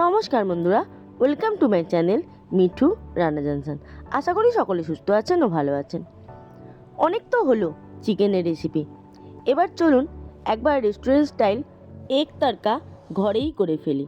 নমস্কার বন্ধুরা welcome to my channel Mithu Rana জানসান। আশা করি সকলে সুস্থ আছেন ও ভালো আছেন। অনেক তো হলো চিকেনের রেসিপি এবার চলুন একবার রেস্টুরেন্ট স্টাইল এগ তরকা ঘরেই করে ফেলি।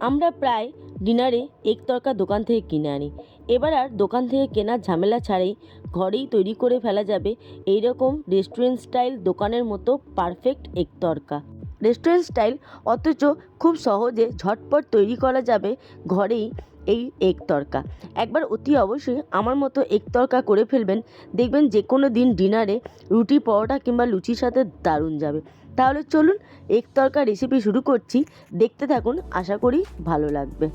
আমরা প্রায় ডিনারে এগ তরকা দোকান থেকে কিনে আনি। এবার আর দোকান থেকে কেনার ঝামেলা ছাড়াই ঘরেই তৈরি করে ফেলা যাবে এই রকম রেস্টুরেন্ট স্টাইল দোকানের মতো পারফেক্ট এক তরকা রেস্টুরেন্ট স্টাইল, অথচ খুব সহজে ঝটপট তৈরি করা যাবে ঘরেই এই এগ তরকা। একবার অতি অবশ্যই আমার মতো এগ তরকা করে ফেলবেন, দেখবেন যে কোনো দিন ডিনারে রুটি, পরোটা কিংবা লুচির সাথে দারুণ যাবে। তাহলে চলুন এগ তরকা রেসিপি শুরু করছি। দেখতে থাকুন, আশা করি ভালো লাগবে।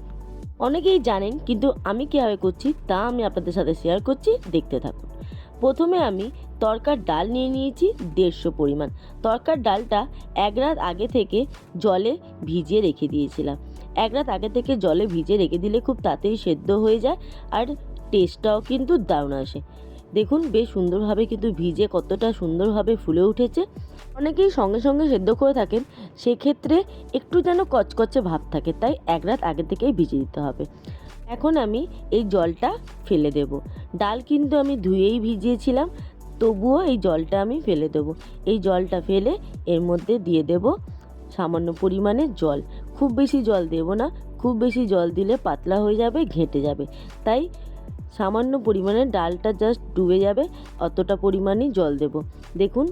অনেকেই জানেন, কিন্তু আমি কীভাবে করছি তা আমি আপনাদের সাথে শেয়ার করছি। দেখতে থাকুন। প্রথমে আমি তরকার ডাল নিয়ে নিয়েছি দেড়শো পরিমাণ। তরকার ডালটা এক রাত আগে থেকে জলে ভিজিয়ে রেখে দিয়েছিলাম। এক রাত আগে থেকে জলে ভিজিয়ে রেখে দিলে খুব তাড়াতাড়ি সেদ্ধ হয়ে যায় আর টেস্টটাও কিন্তু দারুণ আসে। দেখুন বেশ সুন্দরভাবে কিন্তু ভিজে কতটা সুন্দরভাবে ফুলে উঠেছে। অনেকেই সঙ্গে সঙ্গে সেদ্ধ করে থাকেন, সেক্ষেত্রে একটু যেন কচকচে ভাব থাকে, তাই এক রাত আগে থেকেই ভিজিয়ে দিতে হবে। এখন আমি এই জলটা ফেলে দেব। ডাল কিন্তু আমি ধুয়েই ভিজিয়েছিলাম, তবুও এই জলটা আমি ফেলে দেবো। এই জলটা ফেলে এর মধ্যে দিয়ে দেব সামান্য পরিমাণে জল। খুব বেশি জল দেব না, খুব বেশি জল দিলে পাতলা হয়ে যাবে, ঘেঁটে যাবে। তাই সামান্য পরিমাণে ডালটা জাস্ট ডুবে যাবে, অতটা পরিমাণই জল দেব। দেখুন,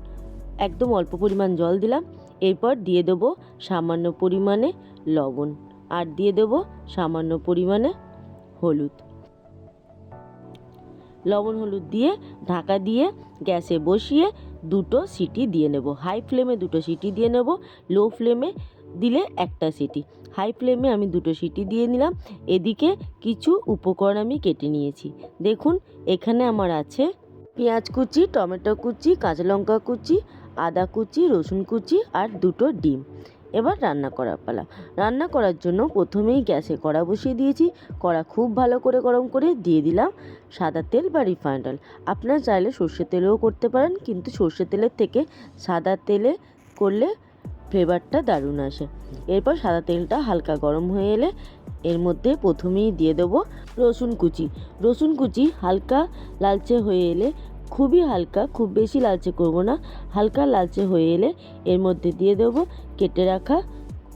একদম অল্প পরিমাণ জল দিলাম। এরপর দিয়ে দেবো সামান্য পরিমাণে লবণ। আর দিয়ে দেবো সামান্য পরিমাণে হলুদ। লবণ হলুদ দিয়ে ঢাকা দিয়ে গ্যাসে বসিয়ে দুটো সিটি দিয়ে নেব। হাই ফ্লেমে দুটো সিটি দিয়ে নেব। লো ফ্লেমে দিলে একটা সিটি। হাই ফ্লেমে আমি দুটো সিটি দিয়ে নিলাম। এদিকে কিছু উপকরণ আমি কেটে নিয়েছি। দেখুন, এখানে আমার আছে পেঁয়াজ কুচি, টমেটো কুচি, কাঁচা লঙ্কা কুচি, আদা কুচি, রসুন কুচি আর দুটো ডিম। এবার রান্না করার পালা। রান্না করার জন্য প্রথমেই গ্যাসে কড়া বসিয়ে দিয়েছি। কড়া খুব ভালো করে গরম করে দিয়ে দিলাম সাদা তেল বা রিফাইন্ড অয়েল আপনারা চাইলে সর্ষের তেলেও করতে পারেন, কিন্তু সর্ষের তেলের থেকে সাদা তেলে করলে ফ্লেভারটা দারুণ আসে। এরপর সাদা তেলটা হালকা গরম হয়ে এলে এর মধ্যে প্রথমেই দিয়ে দেবো রসুন কুচি। রসুন কুচি হালকা লালচে হয়ে এলে খুবই হালকা, খুব বেশি লালচে করব না। হালকা লালচে হয়ে এলে এর মধ্যে দিয়ে দেব কেটে রাখা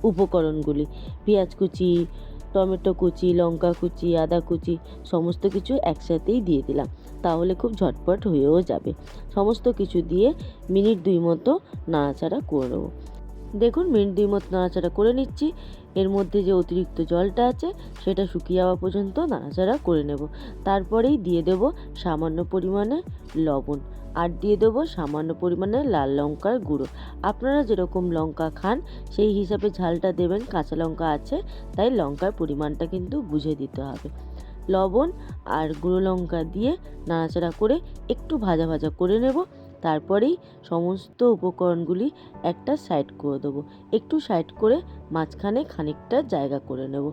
উপকরণগুলি। পেঁয়াজ কুচি, টমেটো কুচি, লঙ্কা কুচি, আদা কুচি, সমস্ত কিছু একসাথেই দিয়ে দিলাম। তাহলে খুব ঝটপট হয়েও যাবে। সমস্ত কিছু দিয়ে মিনিট দুই মতো নাড়াচাড়া করে নেব। দেখুন মিনিট দুই মতো নাড়াচাড়া করে নিচ্ছি। এর মধ্যে যে অতিরিক্ত জলটা আছে, সেটা শুকিয়ে যাওয়া পর্যন্ত নাড়াচাড়া করে নেব। তারপরেই দিয়ে দেব সামান্য পরিমাণে লবণ আর দিয়ে দেবো সামান্য পরিমাণে লাল লঙ্কার গুঁড়ো। আপনারা যেরকম লঙ্কা খান, সেই হিসাবে ঝালটা দেবেন, কাঁচা লঙ্কা আছে, তাই লঙ্কার পরিমাণটা কিন্তু বুঝে দিতে হবে। লবণ আর গুঁড়ো লঙ্কা দিয়ে নাড়াচাড়া করে একটু ভাজা ভাজা করে নেব। তারপরেই সমস্ত উপকরণগুলি একটা সাইড করে দেবো। একটু সাইড করে মাঝখানে খানিকটা জায়গা করে নেব।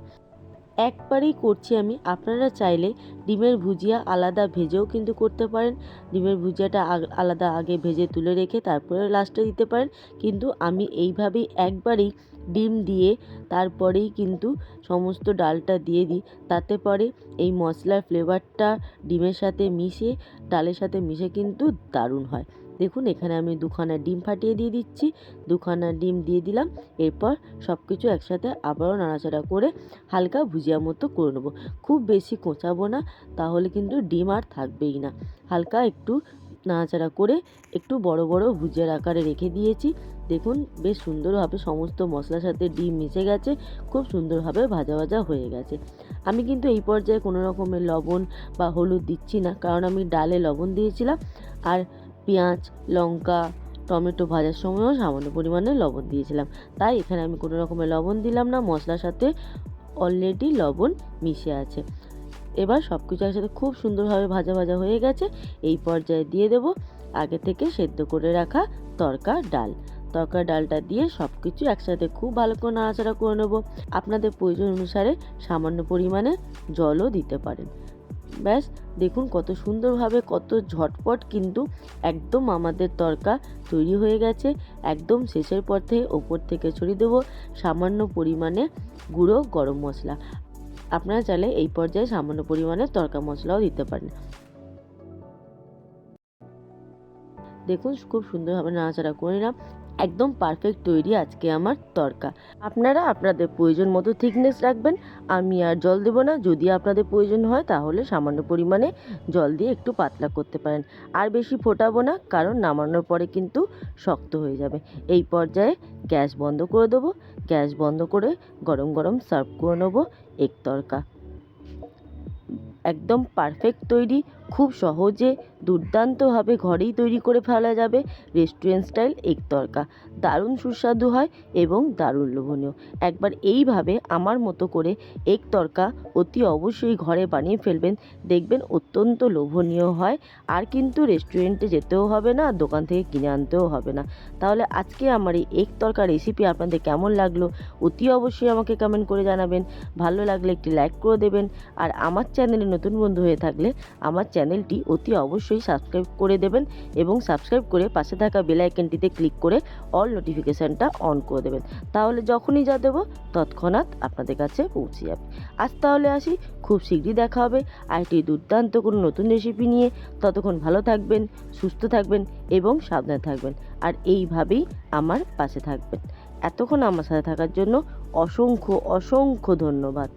একবারেই করছি আমি। আপনারা চাইলে ডিমের ভুজিয়া আলাদা ভেজেও কিন্তু করতে পারেন। ডিমের ভুজিয়াটা আলাদা আগে ভেজে তুলে রেখে তারপরে লাস্টে দিতে পারেন। কিন্তু আমি এইভাবেই একবারেই ডিম দিয়ে তারপরেই কিন্তু সমস্ত ডালটা দিয়ে দিই। তাতে পরে এই মশলার ফ্লেভারটা ডিমের সাথে মিশে, ডালের সাথে মিশে কিন্তু দারুণ হয়। দেখুন, এখানে আমি দুখানা ডিম ফাটিয়ে দিয়ে দিচ্ছি। দুখানা ডিম দিয়ে দিলাম। এরপর সব কিছু একসাথে আবারও নাড়াচাড়া করে হালকা ভুজিয়া মতো করে নেব। খুব বেশি কোঁচাবো না, তাহলে কিন্তু ডিম আর থাকবেই না। হালকা একটু নাড়াচাড়া করে একটু বড় বড় ভুজিয়ার আকারে রেখে দিয়েছি। দেখুন, বেশ সুন্দরভাবে সমস্ত মশলার সাথে ডিম মিশে গেছে, খুব সুন্দরভাবে ভাজা ভাজা হয়ে গেছে। আমি কিন্তু এই পর্যায়ে কোনো রকমের লবণ বা হলুদ দিচ্ছি না, কারণ আমি ডালে লবণ দিয়েছিলাম। আর পেঁয়াজ, লঙ্কা, টমেটো ভাজার সময়ও সামান্য পরিমাণে লবণ দিয়েছিলাম। তাই এখানে আমি কোনো রকমের লবণ দিলাম না, মশলার সাথে অলরেডি লবণ মিশে আছে। এবার সব কিছু একসাথে খুব সুন্দরভাবে ভাজা ভাজা হয়ে গেছে। এই পর্যায়ে দিয়ে দেব আগে থেকে সেদ্ধ করে রাখা তরকা ডাল। তরকা ডালটা দিয়ে সব কিছু একসাথে খুব ভালো করে নাড়াচাড়া করে নেব। আপনাদের প্রয়োজন অনুসারে সামান্য পরিমাণে জলও দিতে পারেন। ব্যাস, দেখুন কত সুন্দরভাবে, কত ঝটপট কিন্তু একদম আমাদের তরকা তৈরি হয়ে গেছে। একদম শেষের পর থেকে ওপর থেকে ছড়িয়ে দেবো সামান্য পরিমাণে গুঁড়ো গরম মশলা। আপনারা চাইলে এই পর্যায়ে সামান্য পরিমাণে তরকা মশলাও দিতে পারেন। দেখুন, খুব সুন্দরভাবে নাড়াচাড়া করে নিলাম। একদম পারফেক্ট তৈরি আজকে আমার তরকা। আপনারা আপনাদের প্রয়োজন মতো থিকনেস রাখবেন। আমি আর জল দেবো না। যদি আপনাদের প্রয়োজন হয়, তাহলে সামান্য পরিমাণে জল দিয়ে একটু পাতলা করতে পারেন। আর বেশি ফোটাবো না, কারণ নামানোর পরে কিন্তু শক্ত হয়ে যাবে। এই পর্যায়ে গ্যাস বন্ধ করে দেবো। গ্যাস বন্ধ করে গরম গরম সার্ভ করে নেব এক তরকা। একদম পারফেক্ট তৈরি। খুব সহজে দুর্দান্তভাবে ঘরেই তৈরি করে ফেলা যাবে রেস্টুরেন্ট স্টাইল এগ তরকা। দারুণ সুস্বাদু হয় এবং দারুণ লোভনীয়। একবার এইভাবে আমার মতো করে এগ তরকা অতি অবশ্যই ঘরে বানিয়ে ফেলবেন, দেখবেন অত্যন্ত লোভনীয় হয়। আর কিন্তু রেস্টুরেন্টে যেতেও হবে না, দোকান থেকে কিনে আনতেও হবে না। তাহলে আজকে আমার এই এগ তরকা রেসিপি আপনাদের কেমন লাগল? অতি অবশ্যই আমাকে কমেন্ট করে জানাবেন। ভালো লাগলে একটি লাইক করে দেবেন। আর আমার চ্যানেলে নতুন বন্ধু হয়ে থাকলে আমার চ্যানেলটি অতি অবশ্যই সাবস্ক্রাইব করে দেবেন এবং সাবস্ক্রাইব করে পাশে থাকা বেল আইকনটিতে ক্লিক করে অল নোটিফিকেশানটা অন করে দেবেন। তাহলে যখনই যা দেবো তৎক্ষণাৎ আপনাদের কাছে পৌঁছে যাবে। আজ তাহলে আসি, খুব শীঘ্রই দেখা হবে আরেকটি দুর্দান্ত কোনো নতুন রেসিপি নিয়ে। ততক্ষণ ভালো থাকবেন, সুস্থ থাকবেন এবং সাবধানে থাকবেন। আর এইভাবেই আমার পাশে থাকবেন। এতক্ষণ আমার সাথে থাকার জন্য অসংখ্য অসংখ্য ধন্যবাদ।